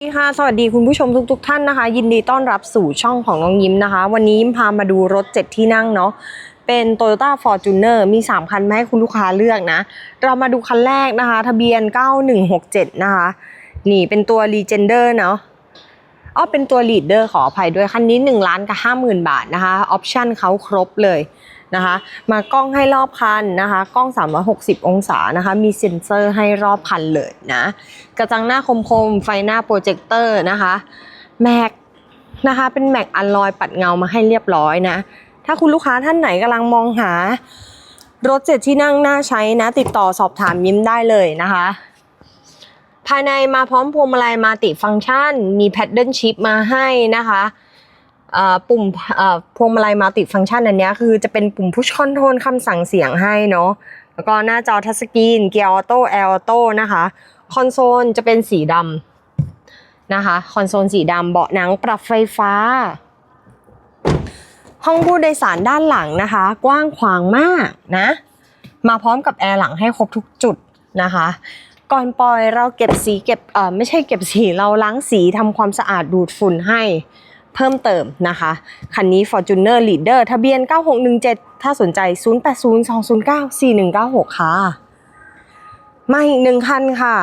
สวัสดีค่ะ สวัสดีคุณผู้ชมทุกๆท่านนะคะ ยินดีต้อนรับสู่ช่องของน้องยิ้มนะคะ วันนี้ยิ้มพามาดูรถ 7 ที่นั่งเนาะเป็น Toyota Fortuner มี 3 คันมาให้คุณลูกค้าเลือกนะ เรามาดูคันแรกนะคะ ทะเบียน 9167 นะคะ นี่เป็นตัว Legender เนาะอ๋อเป็นตัว Leader ขออภัยด้วย คันนี้ 1 ล้านกับ 50,000 บาทนะคะ ออปชั่นเขาครบเลย นะคะ มากล้องให้รอบคันนะคะ กล้อง 360 องศานะคะ มีเซ็นเซอร์ให้รอบคันเลยนะ กระจังหน้าคมๆ ไฟหน้าโปรเจคเตอร์นะคะแม็กนะคะ เป็นแม็กอัลลอยปัดเงามาให้เรียบร้อยนะ ถ้าคุณลูกค้าท่านไหนกำลังมองหา รถเจ็ดที่นั่งน่าใช้นะ ติดต่อสอบถามยิ้มได้เลยนะคะ ภายในมาพร้อมพวงมาลัยมาติฟังก์ชัน มีแพดเดิลชิพมาให้นะคะ ปุ่มพวงมาลัยมัลติฟังก์ชันอันนี้คือจะเป็นปุ่มพุชคอนโทรลคำสั่งเสียงให้เนาะแล้วก็หน้าจอทัชสกรีนเกียร์ออโต้แอร์ออโต้นะคะคอนโซลจะเป็นสีดำนะคะคอนโซลสีดำเบาะหนังปรับไฟฟ้า ห้องผู้โดยสารด้านหลังนะคะ กว้างขวางมากนะ มาพร้อมกับแอร์หลังให้ครบทุกจุดนะคะก่อนปล่อยเราเก็บสีเก็บเออไม่ใช่เก็บสีเราล้างสีทำความสะอาดดูดฝุ่นให้ เพิ่มเติมนะคะ คันนี้ Fortuner Leader ทะเบียน 9617 ถ้าสนใจ 0802094196 ค่ะ มาอีกหนึ่งคันค่ะ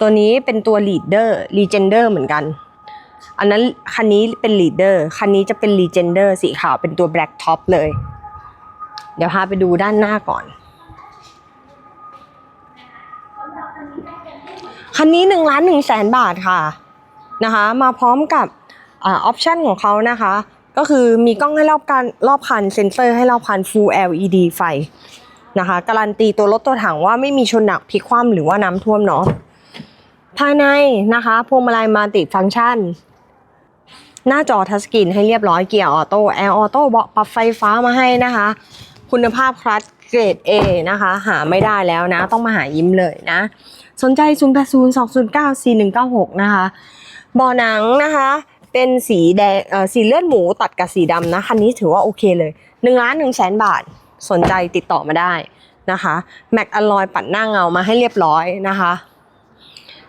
ตัวนี้เป็นตัว Leader Legender เหมือนกัน อันนั้นคันนี้เป็น Leader คันนี้จะเป็น Legender สีขาวเป็นตัว Black Top เลย เดี๋ยวพาไปดูด้านหน้าก่อนคันนี้หนึ่งล้านหนึ่งแสนบาทค่ะนะคะ มาพร้อมกับ ออปชันของเขานะคะ ก็คือมีกล้องให้รอบกันรอบคันเซ็นเซอร์ให้รอบคัน Full LED ไฟนะคะการันตีตัวรถตัวถังว่าไม่มีชนหนักพลิกคว่ำหรือว่าน้ำท่วมเนาะภายในนะคะพวงมาลัยมาติฟังก์ชัน หน้าจอทัชสกรีนให้เรียบร้อยเกียร์ออโต้แอร์ออโต้เบาะปรับไฟฟ้ามาให้นะคะ คุณภาพคลัตเกรด A นะคะ หาไม่ได้แล้วนะ ต้องมาหายิ้มเลยนะ สนใจ 0 8 0 2 0 9 4 1 9 6 นะคะเบาะหนังนะคะ เป็นสีแดงเอ่อสีเลือดหมูตัดกับสีดำนะ คันนี้ถือว่าโอเคเลย1ล้าน1แสนบาทสนใจติดต่อมาได้นะคะแม็กอลลอยปัดหน้าเงามาให้เรียบร้อยนะคะ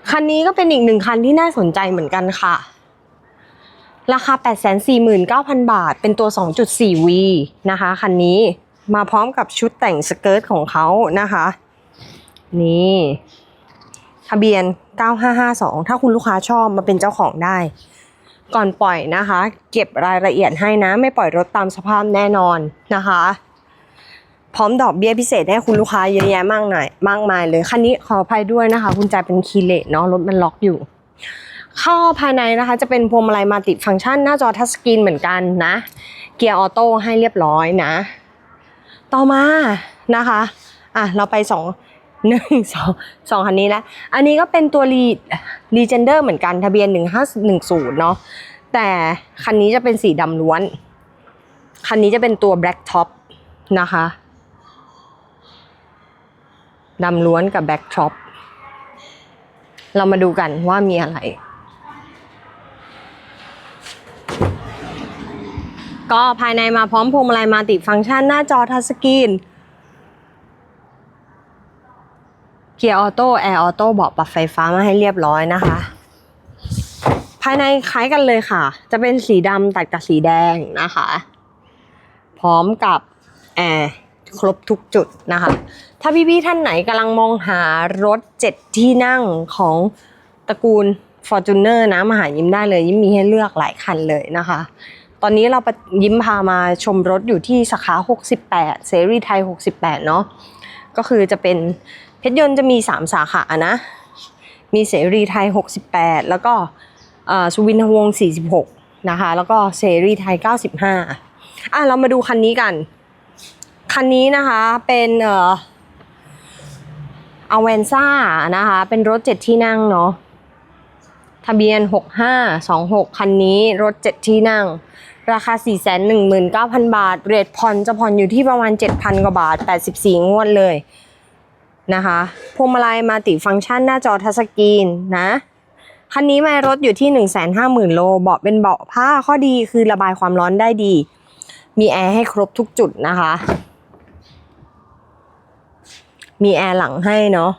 คันนี้ก็เป็นอีกหนึ่งคันที่น่าสนใจเหมือนกันค่ะ ราคา 849,000 บาท เป็นตัว 2.4V นะคะ คันนี้มาพร้อมกับชุดแต่งสเกิร์ตของเขานะคะ นี่ทะเบียน 9552 ถ้าคุณลูกค้าชอบมาเป็นเจ้าของได้ ก่อนปล่อยนะคะ เก็บรายละเอียดให้นะ ไม่ปล่อยรถตามสภาพแน่นอนนะคะ พร้อมดอกเบี้ยพิเศษให้คุณลูกค้าเยอะแยะมากหน่อยมากมายเลยคันนี้ขออภัยด้วยนะคะคุณจ่ายเป็นคีย์เลสเนาะรถมันล็อกอยู่เข้าภายในนะคะจะเป็นพวงมาลัยมัลติฟังก์ชันหน้าจอทัชสกรีนเหมือนกันนะ เกียร์ออโต้ให้เรียบร้อยนะ ต่อมานะคะ อะ เราไปสอง หนึ่งสองสองคันนี้แล้ว อันนี้ก็เป็นตัวรีรีเจนเดอร์เหมือนกันทะเบียนหนึ่งห้าหนึ่งศูนย์เนาะแต่คันนี้จะเป็นสีดำล้วน คันนี้จะเป็นตัว Black Top นะคะดำล้วนกับ Black Top เรามาดูกันว่ามีอะไร ก็ภายในมาพร้อมพวงมาลัยมาติฟังก์ชันหน้าจอทัชสกรีน เกียร์ออโต้แอร์ออโต้เบาะปรับไฟฟ้ามาให้เรียบร้อยนะคะ ภายในคล้ายกันเลยค่ะ จะเป็นสีดำตัดกับสีแดงนะคะ พร้อมกับแอร์ครบทุกจุดนะคะ ถ้าพี่ๆท่านไหนกำลังมองหารถเจ็ดที่นั่งของตระกูล Fortuner นะมาหายิ้มได้เลยยิ้มมีให้เลือกหลายคันเลยนะคะ ตอนนี้เรายิ้มพามาชมรถอยู่ที่สาขา 68เสรีไทย 68 เนาะก็คือจะเป็น เพชรยนต์จะมี 3 สาขานะ มีเสรีไทย 68 แล้วก็สุวินทวงศ์46 นะคะ แล้วก็เสรีไทย 95 อะ เรามาดูคันนี้กัน คันนี้นะคะเป็นเอ่ออเวนซ่านะคะ เป็นรถ 7 ที่นั่งเนาะทะเบียน 6526 คันนี้รถ 7 ที่นั่ง ราคา 419,000 บาท เรทผ่อนจะผ่อนอยู่ที่ประมาณ 7,000 กว่าบาท 84 งวดเลย นะคะพวงมาลัยมาติฟังก์ชันหน้าจอทัชสกรีนนะคันนี้ไม่รถอยู่ที่ 150,000 โล เบาะเป็นเบาะผ้าข้อดีคือระบายความร้อนได้ดี มีแอร์ให้ครบทุกจุดนะคะ มีแอร์หลังให้เนาะ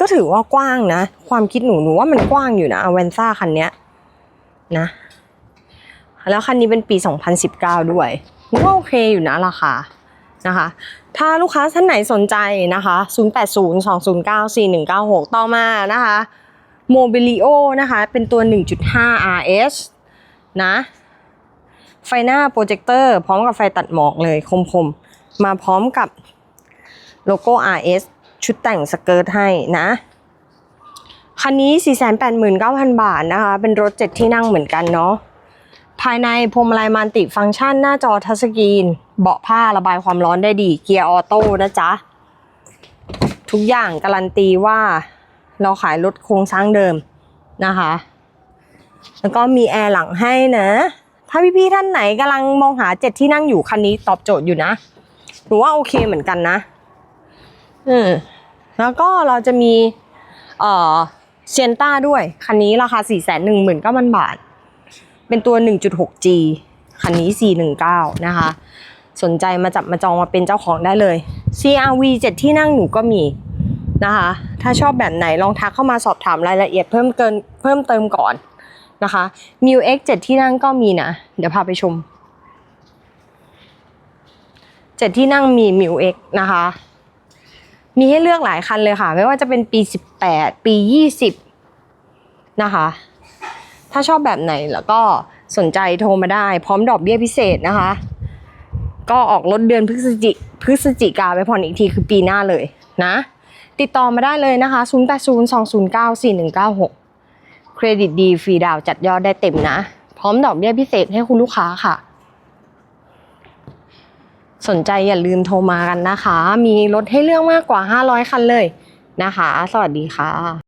ก็ก็ถือว่ากว้างนะ ความคิดหนูหนูว่ามันกว้างอยู่นะอเวนซ่าคันเนี้ยนะ แล้วคันนี้เป็นปี 2019 ด้วยหนูว่าโอเคอยู่นะราคา นะคะ ถ้าลูกค้าท่านไหนสนใจนะคะ 0802094196 ต่อมานะคะ Mobilio นะคะ เป็นตัว 1.5 RS นะ ไฟหน้าโปรเจคเตอร์พร้อมกับไฟตัดหมอกเลยคมๆ มาพร้อมกับโลโก้ RS ชุดแต่งสเกิร์ตให้นะคันนี้ 489,000 บาทนะคะ เป็นรถ 7 ที่นั่งเหมือนกันเนาะ ภายในพวงมาลัยมันติฟังก์ชันหน้าจอทัชสกรีน เบาะผ้าระบายความร้อนได้ดี เกียร์ออโต้นะจ๊ะ ทุกอย่างการันตีว่าเราขายรถโครงสร้างเดิมนะคะ แล้วก็มีแอร์หลังให้นะ ถ้าพี่ๆท่านไหนกำลังมองหาเจ็ดที่นั่งอยู่คันนี้ตอบโจทย์อยู่นะหนูว่าโอเคเหมือนกันนะอืมแล้วก็เราจะมีเอ่อเซนต้าด้วย คันนี้ราคา 4 1 9 0 0 0 บาท เป็นตัว 1.6G คันนี้ 419 นะคะ สนใจมาจับมาจองมาเป็นเจ้าของได้เลย CRV 7 ที่นั่งหนูก็มีนะคะ ถ้าชอบแบบไหนลองทักเข้ามาสอบถามรายละเอียดเพิ่มเกินเพิ่มเติมก่อนนะคะ m u X 7 ที่นั่งก็มีนะ เดี๋ยวพาไปชม 7 ที่นั่งมี m u X นะคะ มีให้เลือกหลายคันเลยค่ะ ไม่ว่าจะเป็นปี 18 ปี 20 นะคะ ถ้าชอบแบบไหนแล้วก็สนใจโทรมาได้ พร้อมดอกเบี้ยพิเศษนะคะ ก็ออกรถเดือนพฤศจิพฤศจิกาไปผ่อนอีกทีคือปีหน้าเลยนะ ติดต่อมาได้เลยนะคะ 0 8 0 2 0 9 4 1 9 6 เครดิตดีฟรีดาวจัดยอดได้เต็มนะ พร้อมดอกเบี้ยพิเศษให้คุณลูกค้าค่ะ สนใจอย่าลืมโทรมากันนะคะ มีรถให้เลือกมากกว่า 500 คันเลยนะคะ สวัสดีค่ะ